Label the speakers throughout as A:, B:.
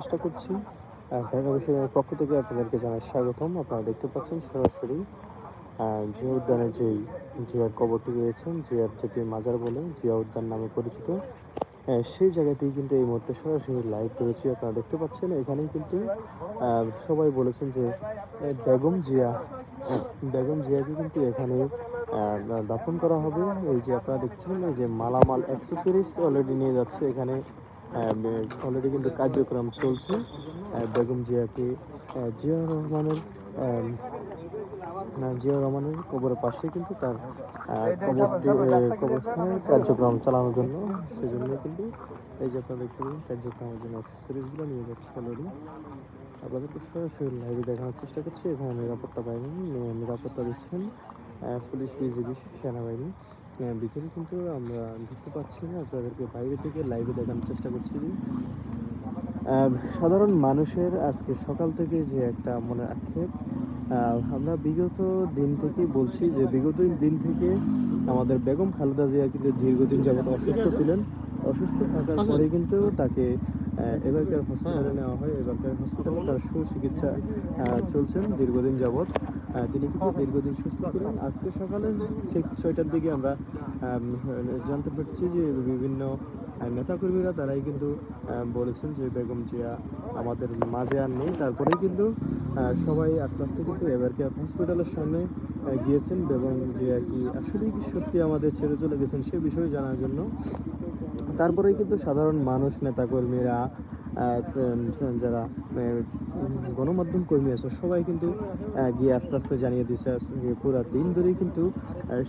A: চেষ্টা করছি। ঢাকা বিশ্ববিদ্যালয়ের পক্ষ থেকে আপনাদেরকে জানাই স্বাগতম। আপনারা দেখতে পাচ্ছেন সরাসরি জিয়া উদ্যানে যেই জিয়ার কবরটি রয়েছেন জিয়ার যেটি মাজার বলে জিয়া উদ্যান নামে পরিচিত সেই জায়গাতেই কিন্তু এই মুহূর্তে সরাসরি লাইভ রয়েছে। আপনারা দেখতে পাচ্ছেন, এখানেই কিন্তু সবাই বলেছেন যে বেগম জিয়া, বেগম জিয়াকে কিন্তু এখানে দাফন করা হবে। এই যে আপনারা দেখছেন, এই যে মালামাল অ্যাক্সেসরিজ অলরেডি নিয়ে যাচ্ছে এখানে। অলরেডি কিন্তু কার্যক্রম চলছে। বেগম জিয়াকে জিয়া রহমানের জিয়া রহমানের কবরের পাশে কিন্তু তার কবরস্থানের কার্যক্রম চালানোর জন্য। সেজন্য কিন্তু এই যে আপনারা দেখতে পাবেন কার্যক্রমের জন্য অ্যাক্সেসরিজগুলো নিয়ে যাচ্ছে অলরেডি আপনাদেরকে সরাসরি লাইভে দেখানোর চেষ্টা করছি। এখানে নিরাপত্তা বাহিনী, নিরাপত্তা দিচ্ছেন পুলিশ, বিজিবি, সেনাবাহিনী। ভিতরে কিন্তু আমরা ঢুকতে পারছি না। আপনাদেরকে বাইরে থেকে লাইভে দেখানোর চেষ্টা করছি যে সাধারণ মানুষের আজকে সকাল থেকে যে একটা মনে আক্ষেপ আমরা বিগত দিন থেকেই বলছি যে বিগত দিন থেকে আমাদের বেগম খালেদা জিয়া কিন্তু দীর্ঘদিন যাবত অসুস্থ ছিলেন। অসুস্থ থাকার পরে কিন্তু তাকে এবারকার হসপিটালে নেওয়া হয়। এবারকার হসপিটালে তার সুচিকিৎসা চলছেন দীর্ঘদিন যাবৎ। তিনি কিন্তু দীর্ঘদিন সুস্থ ছিলেন। আজকে সকালে ঠিক ছয়টার দিকে আমরা জানতে পারছি যে বিভিন্ন নেতাকর্মীরা তারাই কিন্তু বলেছেন যে বেগম জিয়া আমাদের মাঝে আর নেই। তারপরেই কিন্তু সবাই আস্তে আস্তে কিন্তু এবারকে হসপিটালের সামনে গিয়েছেন। বেগম জিয়া কি আসলেই কি সত্যি আমাদের ছেড়ে চলে গেছেন সে বিষয়ে জানার জন্য? তারপরেই কিন্তু সাধারণ মানুষ, নেতাকর্মীরা যারা গণমাধ্যম কর্মী আছে, সবাই কিন্তু গিয়ে আস্তে আস্তে জানিয়ে দিচ্ছে পুরো দিন ধরেই কিন্তু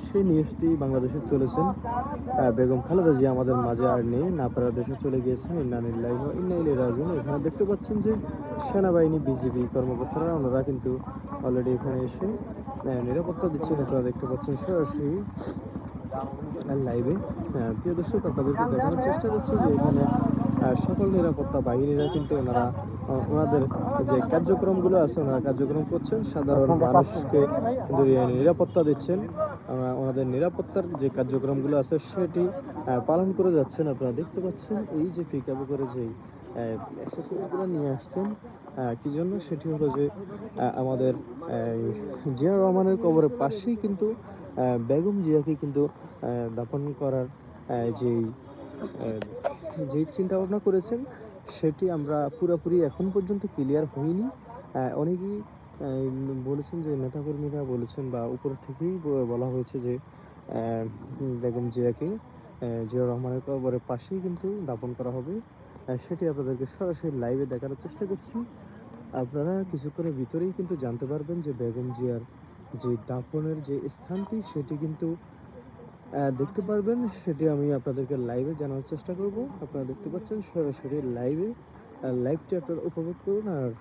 A: সেই নিউজটি বাংলাদেশে চলেছেন। বেগম খালেদা জিয়া আমাদের মাঝে আর নেই নাপারা দেশে চলে গিয়েছেন। ইন্নানিল্লাহ ইন্নাইলে রাজুন এখানে দেখতে পাচ্ছেন যে সেনাবাহিনী বিজেপি কর্মকর্তারা, ওনারা কিন্তু অলরেডি এখানে এসে নিরাপত্তা দিচ্ছেন। আপনারা দেখতে পাচ্ছেন সরাসরি লাইভে প্রিয় দর্শক, আপনাদেরকে দেখানোর চেষ্টা করছি যে এখানে সকল নিরাপত্তা বাহিনীরা কিন্তু ওনারা ওনাদের যে কার্যক্রমগুলো আছে, ওনারা কার্যক্রম করছেন। সাধারণ মানুষকে নিরাপত্তা দিচ্ছেন। ওনাদের নিরাপত্তার যে কার্যক্রমগুলো আছে, সেটি পালন করে যাচ্ছেন। আপনারা দেখতে পাচ্ছেন, এই যে পিক আপে করে যে অ্যাক্সেসরিজগুলো নিয়ে আসছেন কি জন্য? সেটি হলো যে আমাদের জিয়া রহমানের কবরের পাশেই কিন্তু বেগম জিয়াকে কিন্তু দাফন করার যেই আহ, যেই চিন্তা ভাবনা করেছেন সেটি আমরা পুরোপুরি এখন পর্যন্ত ক্লিয়ার হইনি অনেকেই বলেছেন যে নেতাকর্মীরা বলেছেন বা উপর থেকেই বলা হয়েছে যে বেগম জিয়াকে জিয়া রহমানের কবরের পাশেই কিন্তু দাপন করা হবে। সেটি আপনাদেরকে সরাসরি লাইভে দেখানোর চেষ্টা করছি। আপনারা কিছুক্ষণের ভিতরেই কিন্তু জানতে পারবেন যে বেগম জিয়ার যে দাফনের যে স্থানটি, সেটি কিন্তু দেখতে পারবেন। সেটি আমি আপনাদেরকে লাইভে জানার চেষ্টা করব। আপনারা দেখতে পাচ্ছেন, সরাসরি লাইভে লাইভটি আপনারা উপভোগ করুন। আর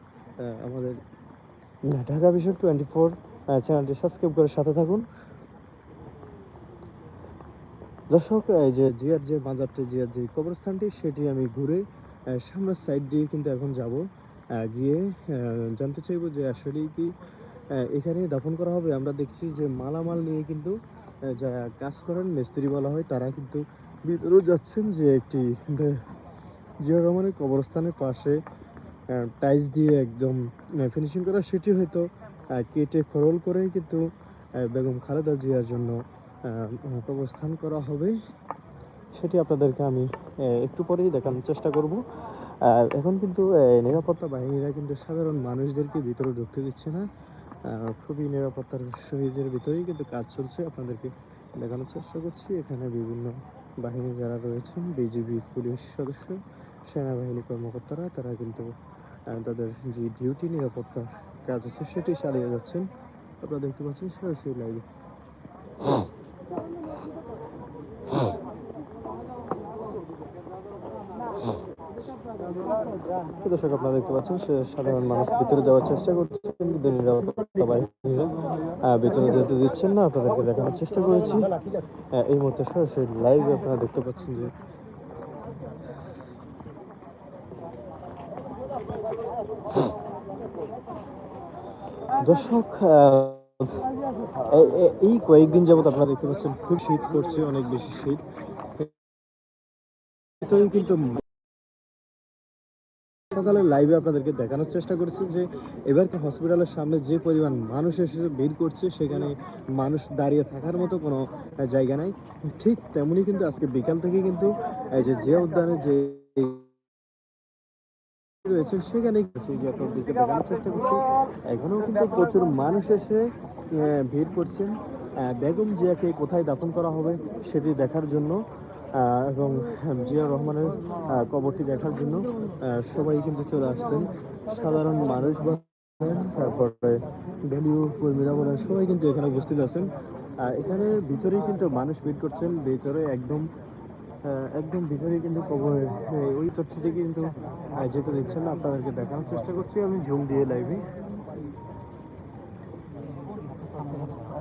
A: আমাদের ঢাকা ভিশন টোয়েন্টি ফোর চ্যানেলটি সাবস্ক্রাইব করে সাথে থাকুন। দর্শক, এই যে জিয়ার যে বাজারটি জিয়ার যে কবরস্থানটি, সেটি আমি ঘুরে সামনের সাইড দিয়ে কিন্তু এখন যাব। গিয়ে জানতে চাইব যে আসলেই কি এখানে দাফন করা হবে। আমরা দেখছি যে মালামাল নিয়ে কিন্তু যারা কাজ করেন মিস্ত্রি বলা হয়, তারা কিন্তু ভিতরেও যাচ্ছেন যে একটি জিয়া রহমানের কবরস্থানের পাশে টাইলস দিয়ে একদম ফিনিশিং করা। সেটি হয়তো কেটে খরল করে কিন্তু বেগম খালেদা জিয়ার জন্য কবরস্থান করা হবে। সেটি আপনাদেরকে আমি একটু পরেই দেখানোর চেষ্টা করব। এখন কিন্তু নিরাপত্তা বাহিনীরা কিন্তু সাধারণ মানুষদেরকে ভিতরে ঢুকতে দিচ্ছে না। খুবই নিরাপত্তার শহীদের ভিতরেই কিন্তু কাজ চলছে। আপনাদেরকে দেখানোর চেষ্টা করছি। এখানে বিভিন্ন বাহিনী যারা রয়েছেন, বিজিবি পুলিশ সদস্য, সেনাবাহিনী কর্মকর্তারা, তারা কিন্তু তাদের যে ডিউটি নিরাপত্তার কাজ আছে, সেটি চালিয়ে যাচ্ছেন। আপনারা দেখতে পাচ্ছেন সরাসরি লাইভে দর্শক, আপনারা দেখতে পাচ্ছেন, সে সাধারণ মানুষ ভিতরে যাওয়ার চেষ্টা করছে, কিন্তু নিরাপত্তা ভিতরে যেতে দিচ্ছেন না। আপনাদেরকে দেখানোর চেষ্টা করেছি। এই মুহূর্তে সরাসরি লাইভ আপনারা দেখতে পাচ্ছেন যে দর্শক এই কয়েকদিন যাবত আপনারা দেখতে পাচ্ছেন খুব শীত পড়ছে, অনেক বেশি শীত। ভিতরে কিন্তু সকালের লাইভে আপনাদেরকে দেখানোর চেষ্টা করেছি যে এবারকে হসপিটালের সামনে যে পরিমাণ মানুষ এসে ভিড় করছে, সেখানে মানুষ দাঁড়িয়ে থাকার মতো কোনো জায়গা নাই। ঠিক তেমনি কিন্তু আজকে বিকাল থেকে কিন্তু, এই যে জিয়া উদ্যানে যে রয়েছে, সেখানে সেই যে আপনাদেরকে দেখানোর চেষ্টা করছি। এখনও কিন্তু প্রচুর মানুষ এসে ভিড় করছেন। বেগম জিয়াকে কোথায় দাফন করা হবে সেটি দেখার জন্য এবং জিয়া রহমানের কবরটি দেখার জন্য সবাই কিন্তু চলে আসছেন। সাধারণ মানুষ বা তারপরে দলীয় কর্মীরা বলেন সবাই কিন্তু এখানে উপস্থিত আছেন। এখানে ভিতরেই কিন্তু মানুষ ভিড় করছেন ভিতরে একদম একদম ভিতরে কিন্তু কবরের আহ, ওই তথ্য থেকে কিন্তু যেতে দিচ্ছেন আপনাদেরকে দেখানোর চেষ্টা করছি আমি জুম দিয়ে লাইভে
B: Gracias.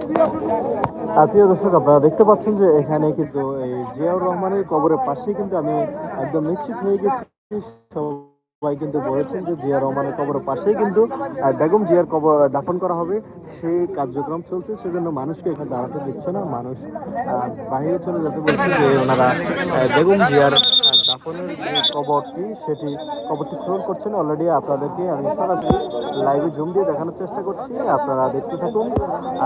A: আর প্রিয় দর্শক, আপনারা দেখতে পাচ্ছেন যে এখানে কিন্তু এই জিয়াউর রহমানের কবরের পাশেই কিন্তু আমি একদম নিশ্চিত হয়ে গেছি। সবাই কিন্তু বলেছেন যে জিয়া রহমানের কবরের পাশেই কিন্তু বেগম জিয়ার কবর দাফন করা হবে। সেই কার্যক্রম চলছে, সেজন্য মানুষকে এখানে দাঁড়াতে দিচ্ছে না। মানুষ বাইরে চলে যেতে বলছে যে ওনারা বেগম জিয়ার যে কবরটি সেটি কবরটি পূরণ করছেন অলরেডি আপনাদেরকে আমি সরাসরি লাইভে জুম দিয়ে দেখানোর চেষ্টা করছি আপনারা দেখতে থাকুন।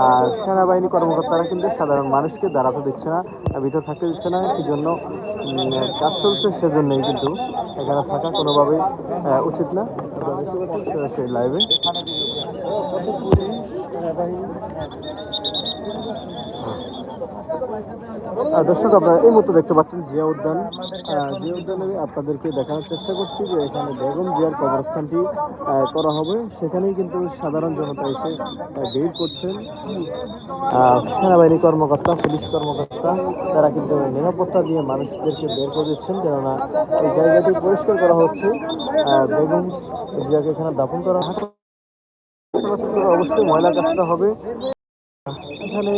A: আর সেনাবাহিনী কর্মকর্তারা কিন্তু সাধারণ মানুষকে দাঁড়াতে দিচ্ছে না ভিতর থাকতে দিচ্ছে না কি জন্য কাজ চলছে সেজন্যই কিন্তু এখানে থাকা কোনোভাবেই উচিত না। পাচ্ছেন সরাসরি লাইভে আহ, দর্শক, আপনারা এই মুহূর্তে দেখতে পাচ্ছেন জিয়া উদ্যান। জিয়া উদ্যানে আপনাদেরকে দেখানোর চেষ্টা করছি যে এখানে বেগম জিয়ার কবরস্থানটি করা হবে। সেখানেই কিন্তু সাধারণ জনতা এসে ভিড় করছেন। সেনাবাহিনী কর্মকর্তা, পুলিশ কর্মকর্তা, তারা কিন্তু নিরাপত্তা দিয়ে মানুষদেরকে বের করে দিচ্ছেন, কেননা এই জায়গাটি পরিষ্কার করা হচ্ছে। বেগম জিয়াকে এখানে দাপন করা হবে। অবশ্যই ময়লা কাজটা হবে। এখানে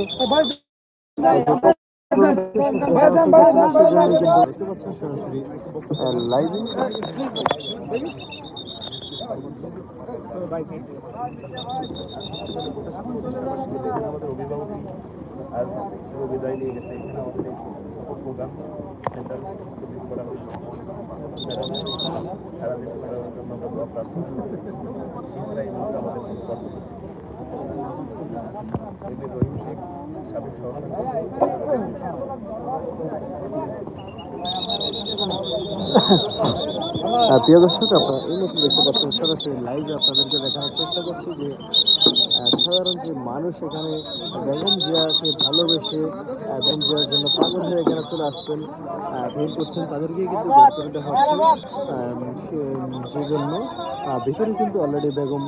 A: লাইভে
B: আমাদের অভিভাবক আজ শুভ বিদায় নিয়ে গেছে এখানে আমাদের প্রোগ্রাম সেন্টার স্থগিত করা হয়েছে সারা দেশে করার জন্য আমরা দোয়া প্রার্থনা এই মুহূর্তে আমাদের কর্মসূচি নেই। রহিম শেখ সাবেক সহসভাপতি
A: আহ, প্রিয় দর্শক আপনারা এই মতো দেখতে পাচ্ছেন সরাসরি লাইভে আপনাদেরকে দেখানোর চেষ্টা করছি যে সাধারণ যে মানুষ এখানে বেগম জিয়াকে ভালোবেসে বেগম জিয়ার জন্য পাগল হয়ে এখানে চলে আসছেন ভিড় করছেন তাদেরকে কিন্তু বের করে দেওয়া হচ্ছে। সেই জন্য ভিতরে কিন্তু অলরেডি বেগম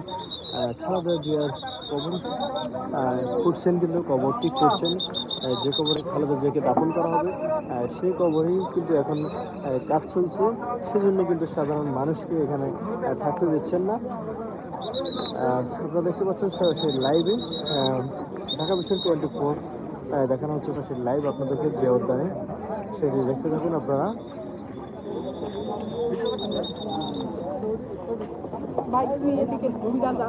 A: খালেদা জিয়ার কবর খুঁড়ছেন কিন্তু কবরটি আহ, যে কবরে খালেদা জিয়াকে দাফন করা হবে সেই কবরেই কিন্তু এখন কাজ চলছে। সেজন্য কিন্তু সাধারণ মানুষকে এখানে থাকতে দিচ্ছেন না। আপনারা দেখতে পাচ্ছেন সরাসরি লাইভে ঢাকা বিশ্বের টোয়েন্টি ফোর দেখানো হচ্ছে সরাসরি লাইভ আপনাদেরকে জিয়া উদ্যানে সেটি দেখতে থাকুন আপনারা।
C: ভাই, তুই এদিকে ভূমিকা যা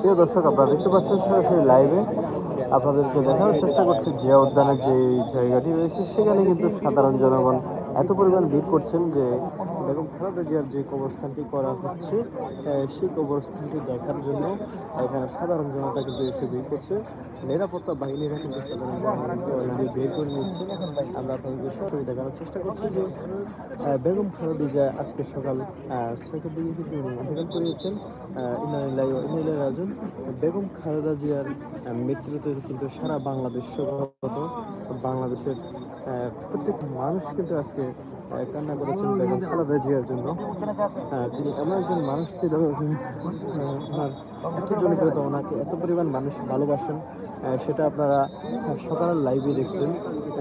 A: প্রিয় দর্শক, আপনারা দেখতে পাচ্ছেন সরাসরি লাইভে আপনাদেরকে দেখানোর চেষ্টা করছি জিয়া উদ্যানের যে জায়গাটি রয়েছে, সেখানে কিন্তু সাধারণ জনগণ এত পরিমাণ ভিড় করছেন যে বেগম খালেদা জিয়ার যে কবরস্থানটি করা হচ্ছে সেই কবরস্থানটি দেখার জন্য এখানে সাধারণ জনতা কিন্তু এসে বের করছে। নিরাপত্তা বাহিনীরা কিন্তু সাধারণ জনতা বের করে নিচ্ছে আমরা আপনাদেরকে সরাসরি দেখানোর চেষ্টা করছি যে বেগম খালেদা জিয়া আজকে সকাল ছয়টার দিকে কিন্তু অধিকার করিয়েছেন। ইনারিল্লাহ রাজন বেগম খালেদা জিয়ার মৃত্যুতে কিন্তু সারা বাংলাদেশ শোকাহত বাংলাদেশের প্রত্যেক মানুষ কিন্তু আজকে কান্না করেছেন বেগম খালেদা জিয়ার জন্য। তিনি এমন একজন মানুষ ছিল ওনার এত জনপ্রিয়তা ওনাকে এত পরিমাণ মানুষ ভালোবাসেন সেটা আপনারা সকালের লাইভে দেখছেন।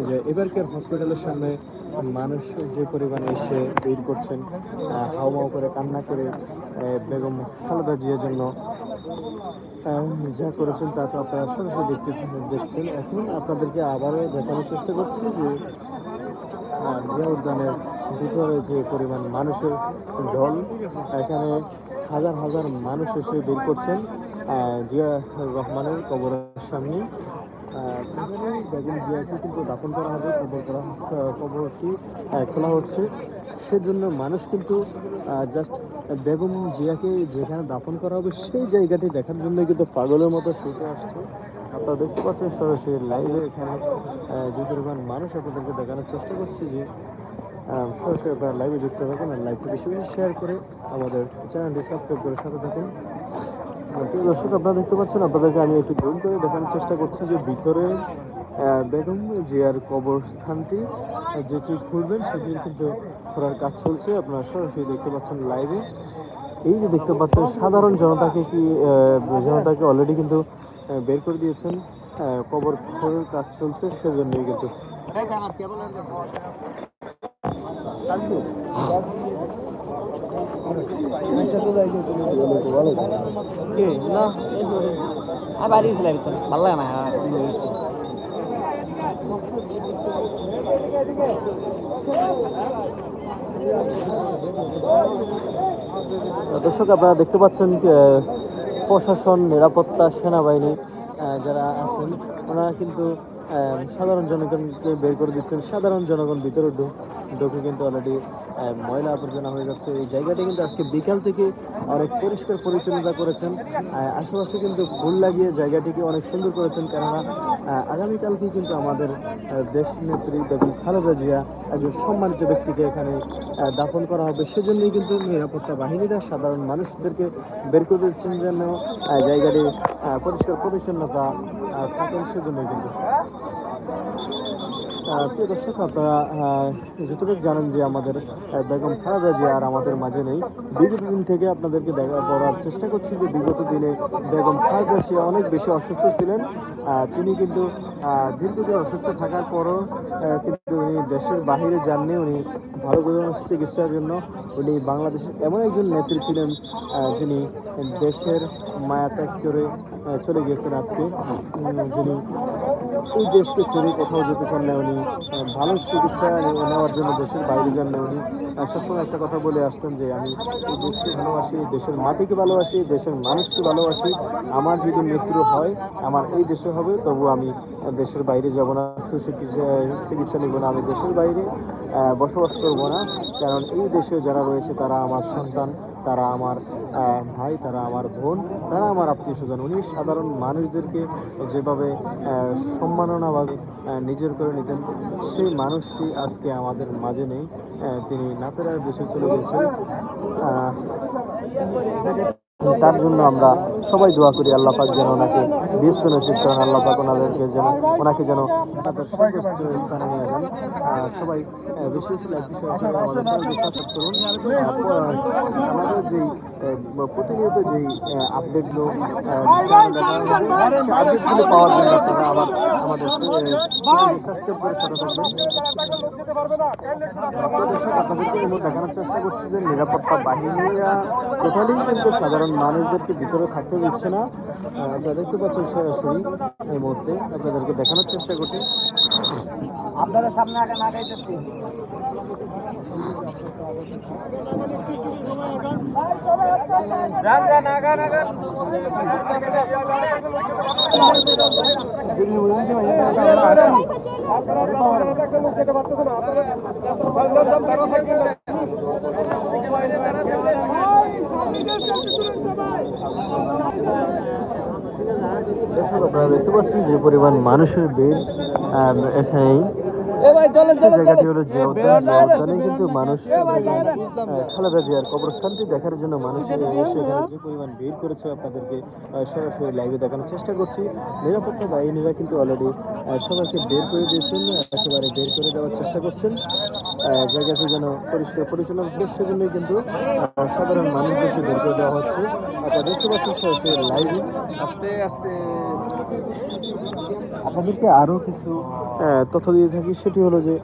A: যে এবারকার হসপিটালের সামনে মানুষ যে পরিমাণে এসে ভিড় করছেন হাউমাউ করে কান্না করে বেগম খালেদা জিয়ার জন্য যা করেছেন তা তো আপনারা সরাসরি দেখতে দেখছেন। এখন আপনাদেরকে আবারও দেখানোর চেষ্টা করছি যে জিয়া উদ্যানের ভিতরে যে পরিমাণ মানুষের ঢল, এখানে হাজার হাজার মানুষ এসে বের করছেন। জিয়া রহমানের কবরের সামনে। বেগম জিয়াকে কিন্তু দাফন করা হবে, কবর করা কবরটি খোলা হচ্ছে। সেজন্য মানুষ কিন্তু জাস্ট বেগম জিয়াকে যেখানে দাফন করা হবে সেই জায়গাটি দেখার জন্য কিন্তু পাগলের মতো ছুটে আসছে। আপনারা দেখতে পাচ্ছেন সরাসরি লাইভে এখানে যে পরিমাণ মানুষ আপনাদেরকে দেখানোর চেষ্টা করছি যে সরাসরি আপনারা লাইভে যুক্ত থাকুন আর লাইভটি বেশি বেশি শেয়ার করে আমাদের চ্যানেলটি সাবস্ক্রাইব করে সাথে থাকুন। দর্শক, আপনারা দেখতে পাচ্ছেন, আপনাদেরকে আমি একটু জুম করে দেখানোর চেষ্টা করছি যে ভিতরে বেগম জিয়ার কবরস্থানটি, যেটি খুলবেন সেটির কিন্তু খোলার কাজ চলছে। আপনারা সরাসরি দেখতে পাচ্ছেন লাইভে এই যে দেখতে পাচ্ছেন, সাধারণ জনতাকে কি জনতাকে অলরেডি কিন্তু বের করে দিয়েছেন। কবর খোলার কাজ চলছে, সেজন্যই কিন্তু।
D: গেছিলাম তো ভালো লাগে না।
A: দর্শক আপনারা দেখতে পাচ্ছেন প্রশাসন নিরাপত্তা সেনাবাহিনী যারা আছেন ওনারা কিন্তু সাধারণ জনগণকে বের করে দিচ্ছেন। সাধারণ জনগণ ভিতরে ঢুকে কিন্তু অলরেডি ময়লা আবর্জনা হয়ে যাচ্ছে। এই জায়গাটি কিন্তু আজকে বিকাল থেকে অনেক পরিষ্কার পরিচ্ছন্নতা করেছেন। আশেপাশে কিন্তু ফুল লাগিয়ে জায়গাটিকে অনেক সুন্দর করেছেন। কেননা আগামীকালকে কিন্তু আমাদের দেশ নেত্রী বেগম খালেদা জিয়া একজন সম্মানিত ব্যক্তিকে এখানে দাফন করা হবে। সেজন্যই কিন্তু নিরাপত্তা বাহিনীরা সাধারণ মানুষদেরকে বের করে দিচ্ছেন যেন জায়গাটি পরিষ্কার পরিচ্ছন্নতা থাকেন সেজন্যই কিন্তু। প্রিয় দর্শক, আপনারা যতটুকু জানেন যে আমাদের বেগম খালেদা জিয়া আর আমাদের মাঝে নেই। বিগত দিন থেকে আপনাদেরকে দেখা করার চেষ্টা করছি যে বিগত দিনে বেগম খালেদা জিয়া অনেক বেশি অসুস্থ ছিলেন। তিনি কিন্তু দীর্ঘদিন অসুস্থ থাকার পরও কিন্তু উনি দেশের বাহিরে যাননি, উনি ভালো কোনো চিকিৎসার জন্য উনি বাংলাদেশের এমন একজন নেত্রী ছিলেন যিনি দেশের মায়া ত্যাগ করে চলে গিয়েছেন আজকে। যিনি এই দেশকে ছেড়ে কোথাও যেতে চান না, উনি ভালো চিকিৎসা নেওয়ার জন্য দেশের বাইরে যান না উনি। সবসময় একটা কথা বলে আসতেন যে আমি দেশকে ভালোবাসি দেশের মাটিকে ভালোবাসি দেশের মানুষকে ভালোবাসি। আমার যদি মৃত্যু হয় আমার এই দেশে হবে তবু আমি দেশের বাইরে যাব না সুচিকিৎসা চিকিৎসা নেব না আমি দেশের বাইরে বসবাস করব না। কারণ এই দেশে যারা রয়েছে তারা আমার সন্তান তারা আমার ভাই তারা আমার বোন তারা আমার আত্মীয় স্বজন উনি সাধারণ মানুষদেরকে যেভাবে সম্মাননাভাবে নিজের করে নিতেন সেই মানুষটি আজকে আমাদের মাঝে নেই। আহ, তিনি পেরে দেশে চলে গেছেন তার জন্য আমরা সবাই দোয়া করি আল্লাহ পাক যেন ওনাকে ব্যস্ত নসিব করেন, আল্লাহ পাক ওনাদেরকে যেন, ওনাকে যেন তাদের সর্বোচ্চ স্থানে নিয়ে যান। সবাই বিশেষ আমাদের প্রতিনিয়ত যেই আপডেটগুলো আপডেটগুলো পাওয়ার জন্য আপনারা আবার আমাদের সাবস্ক্রাইব করে সাথে থাকবেন দর্শক আপনাদেরকে এই দেখানোর চেষ্টা করছি যে নিরাপত্তা বাহিনীরা টোটালি কিন্তু সাধারণ মানুষদেরকে ভিতরে থাকতে দিচ্ছে না আপনারা দেখতে পাচ্ছেন সরাসরি এই মুহূর্তে আপনাদেরকে দেখানোর চেষ্টা করছি
D: আপনারা সামনে আগে না গাইতেছি যান যান আগা আগা
A: দর্শক আপনারা দেখতে পাচ্ছেন যে পরিমাণ মানুষের ভিড় এখানেই। জায়গাটি হলো কিন্তু মানুষ খালেদা জিয়ার কবরস্থানটি দেখার জন্য মানুষ যে পরিমাণ ভিড় করেছে আপনাদেরকে সরাসরি লাইভে দেখানোর চেষ্টা করছি। নিরাপত্তা বাহিনীরা কিন্তু অলরেডি সবাইকে বের করে দিয়েছেন একেবারে বের করে দেওয়ার চেষ্টা করছেন। আহ, জায়গাটি যেন পরিষ্কার পরিচ্ছন্ন সেজন্যই কিন্তু সাধারণ মানুষদেরকে বের করে দেওয়া হচ্ছে। আপনারা দেখতে পাচ্ছেন সরাসরি লাইভে
B: আস্তে আস্তে।
A: আপনাদেরকে আরও কিছু আহ, তথ্য দিয়ে থাকি সেটি হলো যে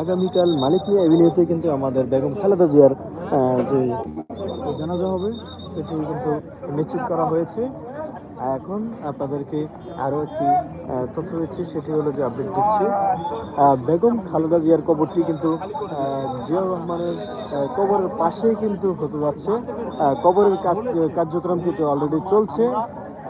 A: আগামীকাল মালিক মিয়া এভিনিউতে কিন্তু আমাদের বেগম খালেদা জিয়ার যে জানাজা হবে, সেটি কিন্তু নিশ্চিত করা হয়েছে। এখন আপনাদেরকে আরও একটি তথ্য দিচ্ছি, সেটি হলো যে আপডেট দিচ্ছি। বেগম খালেদা জিয়ার কবরটি কিন্তু জিয়াউর রহমানের কবরের পাশেই কিন্তু হতে যাচ্ছে। কবরের কাজ, কার্যক্রম কিন্তু অলরেডি চলছে।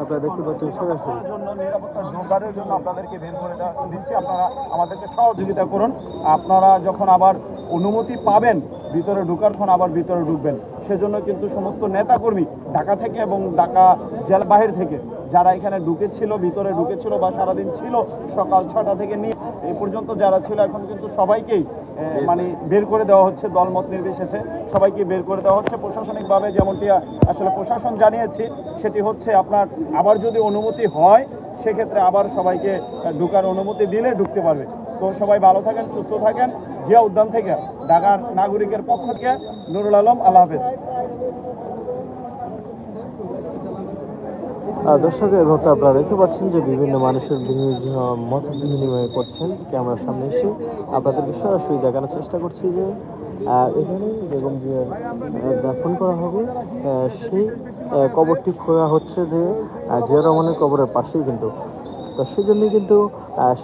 A: আপনারা দেখতে পাচ্ছেন সরাসরি।
B: জন্য নিরাপত্তা জোরদারের জন্য আপনাদেরকে বের করে দিচ্ছি। আপনারা আমাদেরকে সহযোগিতা করুন। আপনারা যখন আবার অনুমতি পাবেন ভিতরে ঢুকার ফোন আবার ভিতরে ঢুকবেন। সেজন্য কিন্তু সমস্ত নেতাকর্মী ঢাকা থেকে এবং ঢাকা জেলা বাহির থেকে যারা এখানে ঢুকেছিল ভিতরে ঢুকেছিল বা সারাদিন ছিল সকাল ছটা থেকে নিয়ে এই পর্যন্ত যারা ছিল, এখন কিন্তু সবাইকেই মানে বের করে দেওয়া হচ্ছে দলমত নির্বিশেষে। সবাইকে বের করে দেওয়া হচ্ছে প্রশাসনিকভাবে, যেমনটি আসলে প্রশাসন জানিয়েছে, সেটি হচ্ছে আপনার, আবার যদি অনুমতি হয়, সেক্ষেত্রে আবার সবাইকে ঢুকার অনুমতি দিলে ঢুকতে পারবে। তো সবাই ভালো থাকেন, সুস্থ থাকেন। জিয়া উদ্যান থেকে ঢাকার নাগরিকের পক্ষ থেকে নুরুল আলম, আল্লাহ হাফেজ।
A: দর্শক এই মুহূর্তে আপনারা দেখতে পাচ্ছেন যে বিভিন্ন মানুষের মত বিনিময় করছেন ক্যামেরার সামনে এসে। আপনাদেরকে সরাসরি দেখানোর চেষ্টা করছি যে এখানে বেগম আহ, দাফন করা হবে। সেই কবরটি খোয়া হচ্ছে যে জিয়া রহমানের কবরের পাশেই কিন্তু। তো সেই জন্যই কিন্তু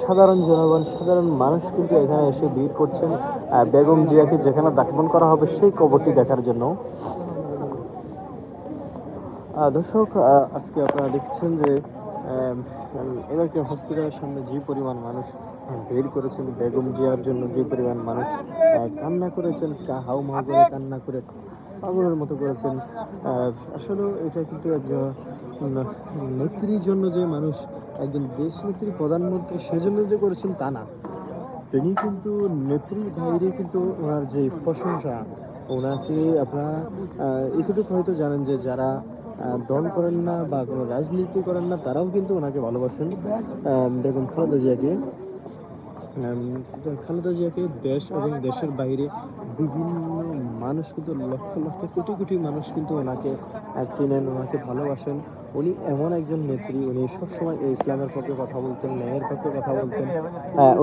A: সাধারণ জনগণ সাধারণ মানুষ কিন্তু এখানে এসে ভিড় করছেন বেগম জিয়াকে যেখানে দাফন করা হবে সেই কবরটি দেখার জন্য। দর্শক আজকে আপনারা দেখছেন যে এবার হসপিটালের সামনে যে পরিমাণ মানুষ বের করেছেন, বেগম জিয়ার জন্য যে পরিমাণ মানুষ কান্না করেছেন হাউ, মাউ করে কান্না করে পাগলের মতো করেছেন আসলেও এটা কিন্তু একজন নেত্রীর জন্য যে মানুষ, একজন দেশ নেত্রী প্রধানমন্ত্রী সেজন্য যে করেছেন তা না। তিনি কিন্তু নেত্রীর বাইরে কিন্তু ওনার যে প্রশংসা, ওনাকে আপনারা এতটুকু হয়তো জানেন যে যারা দল করেন না বা কোনো রাজনীতি করেন না, তারাও কিন্তু ওনাকে ভালোবাসেন। দেখুন খালেদা জিয়াকে। খালেদা জিয়াকে দেশ এবং দেশের বাইরে বিভিন্ন মানুষ কিন্তু লক্ষ লক্ষ কোটি কোটি মানুষ কিন্তু ওনাকে চেনেন, ওনাকে ভালোবাসেন। উনি এমন একজন নেত্রী, উনি সবসময় ইসলামের পক্ষে কথা বলতেন, ন্যায়ের পক্ষে কথা বলতেন।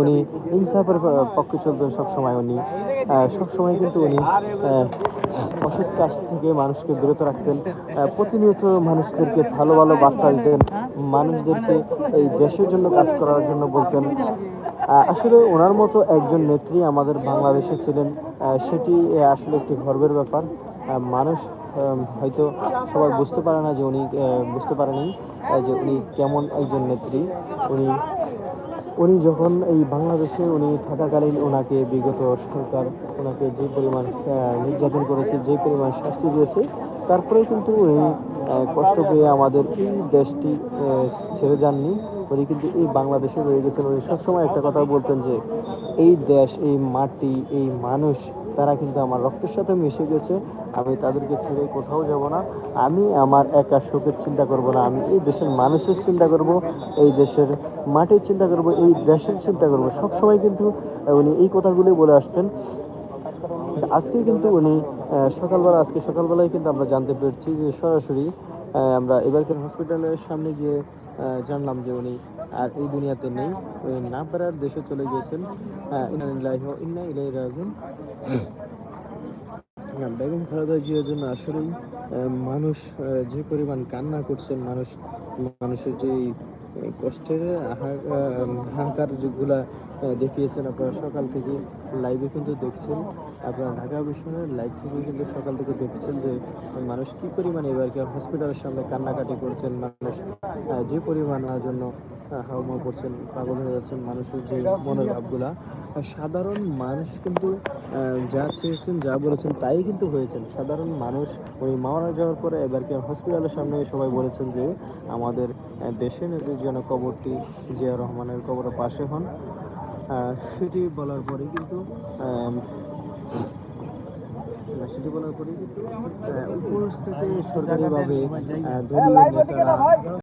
A: উনি ইনসাফের পক্ষে চলতেন সবসময় উনি। সবসময় কিন্তু উনি অসৎ কাজ থেকে মানুষকে বিরত রাখতেন প্রতিনিয়ত মানুষদেরকে ভালো ভালো বার্তা দিতেন, মানুষদেরকে এই দেশের জন্য কাজ করার জন্য বলতেন। আসলে ওনার মতো একজন নেত্রী আমাদের বাংলাদেশে ছিলেন সেটি আসলে একটি গর্বের ব্যাপার। মানুষ হয়তো সবাই বুঝতে পারে না যে উনি বুঝতে পারেনি যে উনি কেমন একজন নেত্রী। উনি উনি যখন এই বাংলাদেশে উনি থাকাকালীন ওনাকে বিগত সরকার ওনাকে যে পরিমাণ নির্যাতন করেছে, যে পরিমাণ শাস্তি দিয়েছে, তারপরেও কিন্তু উনি কষ্ট পেয়ে আমাদের এই দেশটি ছেড়ে যাননি। উনি কিন্তু এই বাংলাদেশে রয়ে গেছেন। উনি সবসময় একটা কথা বলতেন যে, এই দেশ, এই মাটি, এই মানুষ তারা কিন্তু আমার রক্তের সাথে মিশে গেছে, আমি তাদেরকে ছেড়ে কোথাও যাব না। আমি আমার একা সুখের চিন্তা করব না, আমি এই দেশের মানুষের চিন্তা করব, এই দেশের মাটির চিন্তা করব, এই দেশের চিন্তা করব। সব সময় কিন্তু উনি এই কথাগুলি বলে আসছেন। আজকে কিন্তু উনি সকালবেলা, আজকে সকালবেলায় কিন্তু আমরা জানতে পেরেছি যে সরাসরি আমরা এবারকার হসপিটালের সামনে গিয়ে জানলাম যে উনি আর এই দুনিয়াতে নেই উনি না পারার দেশে চলে গিয়েছেন। ইন্না না, বেগম খালেদা জিয়ার জন্য আসলেই মানুষ যে পরিমাণ কান্না করছেন মানুষ মানুষের যে কষ্টের হাহা- হাহাকার যেগুলা দেখিয়েছেন, আপনারা সকাল থেকে লাইভে কিন্তু দেখছেন। আপনারা ঢাকা বিশ্বনের লাইভ থেকে কিন্তু সকাল থেকে দেখছেন যে মানুষ কি পরিমাণ এবারকে হসপিটালের সামনে কান্নাকাটি করছেন, মানুষ যে পরিমাণ জন্য হাওমা করছেন, পাগল হয়ে যাচ্ছেন মানুষের যে মনের ভাবগুলা। সাধারণ মানুষ কিন্তু যা চেয়েছেন, যা বলেছেন তাই কিন্তু হয়েছেন। সাধারণ মানুষ, উনি মারা যাওয়ার পরে এবার এবারকে হসপিটালের সামনে সবাই বলেছেন যে, আমাদের দেশে নেত্রী যেন কবরটি জিয়া রহমানের কবরের পাশে হন। সেটি বলার পরে কিন্তু আম, সেটি বলার পরে কিন্তু উপর থেকে সরকারিভাবে দলীয় নেতারা